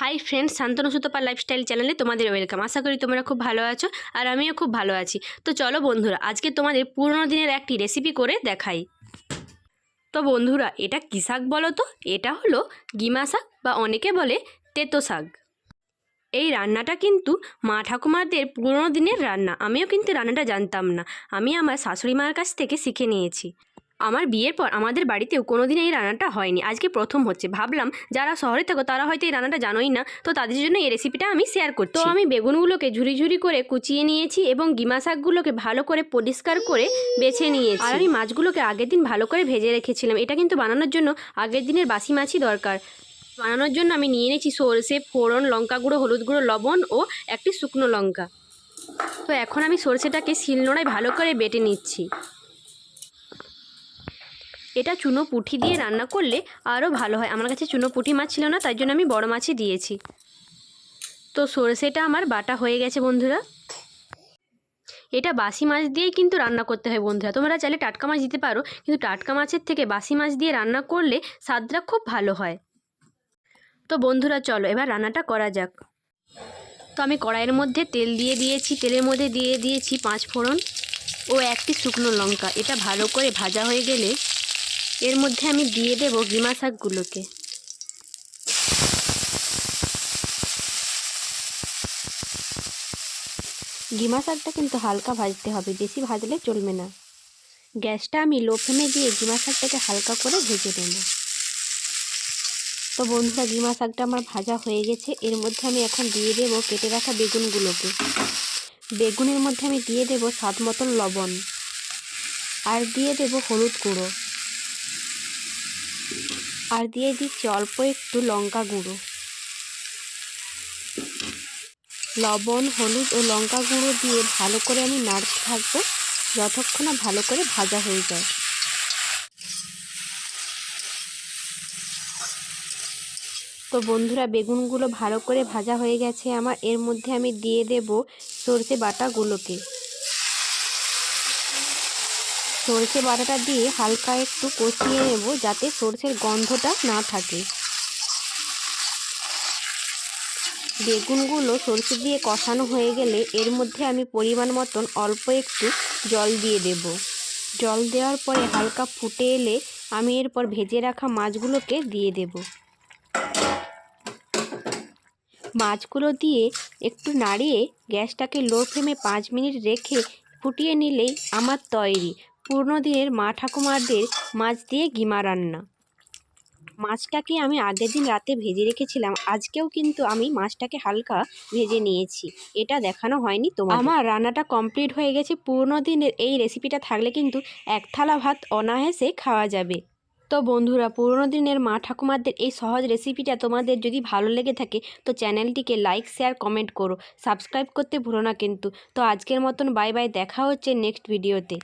Hi friends Shantanu Sutapa lifestyle চ্যানেলে তোমাদের welcome আশা করি তোমরা খুব ভালো আছো আর আমিও খুব ভালো আছি। তো চলো বন্ধুরা, আজকে তোমাদের পুরোনো দিনের একটি রেসিপি করে দেখাই। তো বন্ধুরা, এটা কী শাক বলো তো? এটা হলো গিমা শাক বা অনেকে বলে তেতো শাক। এই রান্নাটা কিন্তু মা ঠাকুমাদের পুরোনো দিনের রান্না। আমিও কিন্তু রান্নাটা জানতাম না। আমি আমার শাশুড়ি মার কাছ থেকে শিখে নিয়েছি। আমার বিয়ের পর আমাদের বাড়িতেও কোনো দিন এই রান্নাটা হয়নি। আজকে প্রথম হচ্ছে। ভাবলাম যারা শহরে থাকো তারা হয়তো এই রান্নাটা জানোই না। তো তাদের জন্য এই রেসিপিটা আমি শেয়ার করছি তো আমি বেগুনগুলোকে ঝুরি ঝুরি করে কুচিয়ে নিয়েছি এবং গিমা শাকগুলোকে ভালো করে পরিষ্কার করে বেছে নিয়েছি। আর আমি মাছগুলোকে আগের দিন ভালো করে ভেজে রেখেছিলাম। এটা কিন্তু বানানোর জন্য আগের দিনের বাসি মাছই দরকার। বানানোর জন্য আমি নিয়ে নিয়েছি সরষে ফোড়ন লঙ্কা গুঁড়ো হলুদ গুঁড়ো লবণ ও একটি শুকনো লঙ্কা। তো এখন আমি সরষেটাকে শিলনোড়ায় ভালো করে বেটে নিচ্ছি। এটা চুনো পুঁটি দিয়ে রান্না করলে আরও ভালো হয়। আমার কাছে চুনো পুঁটি মাছ ছিল না, তাই জন্য আমি বড় মাছই দিয়েছি। তো সরষেটা আমার বাটা হয়ে গেছে বন্ধুরা। এটা বাসি মাছ দিয়েই কিন্তু রান্না করতে হয় বন্ধুরা। তোমরা চাইলে টাটকা মাছ দিতে পারো, কিন্তু টাটকা মাছের থেকে বাসি মাছ দিয়ে রান্না করলে স্বাদটা খুব ভালো হয়। তো বন্ধুরা, চলো এবার রান্নাটা করা যাক। তো আমি কড়াইয়ের মধ্যে তেল দিয়ে দিয়েছি, তেলের মধ্যে দিয়ে দিয়েছি পাঁচ ফোড়ন ও একটি শুকনো লঙ্কা। এটা ভালো করে ভাজা হয়ে গেলে এর মধ্যে আমি দিয়ে দেব গিমা শাকগুলোকে। গিমা শাকটা কিন্তু হালকা ভাজতে হবে, বেশি ভাজলে চলবে না। গ্যাসটা আমি লো ফ্লেমে দিয়ে গিমা শাকটাকে হালকা করে ভেজে নেব। তো বন্ধুরা, গিমা শাকটা আমার ভাজা হয়ে গেছে। এর মধ্যে আমি এখন দিয়ে দেব কেটে রাখা বেগুনগুলোকে। বেগুনের মধ্যে আমি দিয়ে দেব স্বাদ মতন লবণ। আর দিয়ে দেব হলুদ গুঁড়ো। আর দিয়ে দিচ্ছি অল্প একটু লঙ্কা গুঁড়ো। লবণ, হলুদ ও লঙ্কা গুঁড়ো দিয়ে ভালো করে আমি নাড়তে থাকব যতক্ষণ না ভালো করে ভাজা হয়ে যায়। তো বন্ধুরা, বেগুনগুলো ভালো করে ভাজা হয়ে গেছে আমার। এর মধ্যে আমি দিয়ে দেব সর্ষে বাটাগুলোকে। সর্ষে বাটাটা দিয়ে হালকা একটু কষিয়ে নেব যাতে সর্ষের গন্ধটা না থাকে। বেগুনগুলো সরষে দিয়ে কষানো হয়ে গেলে এর মধ্যে আমি পরিমাণ মতন অল্প একটু জল দিয়ে দেব। জল দেওয়ার পরে হালকা ফুটে এলে আমি এরপর ভেজে রাখা মাছগুলোকে দিয়ে দেব। মাছগুলো দিয়ে একটু নাড়িয়ে গ্যাসটাকে লো ফ্লেমে পাঁচ মিনিট রেখে ফুটিয়ে নিলেই আমার তৈরি। পুরনো দিনের মা ঠাকুমারদের মাছ দিয়ে গিমা রান্না। মাছটাকে আমি আগের দিন রাতে ভেজে রেখেছিলাম, আজকেও কিন্তু আমি মাছটাকে হালকা ভেজে নিয়েছি। এটা দেখানো হয়নি তোমার আমার রান্নাটা কমপ্লিট হয়ে গেছে। পুরনো দিনের এই রেসিপিটা থাকলে কিন্তু এক থালা ভাত অনায়াসে খাওয়া যাবে। তো বন্ধুরা পুরনো দিনের মা ঠাকুমাদের এই সহজ রেসিপিটা তোমাদের যদি ভালো লেগে থাকে, তো চ্যানেলটিকে লাইক, শেয়ার, কমেন্ট করো। সাবস্ক্রাইব করতে ভুলো না কিন্তু। তো আজকের মতন বাই বাই, দেখা হচ্ছে নেক্সট ভিডিওতে।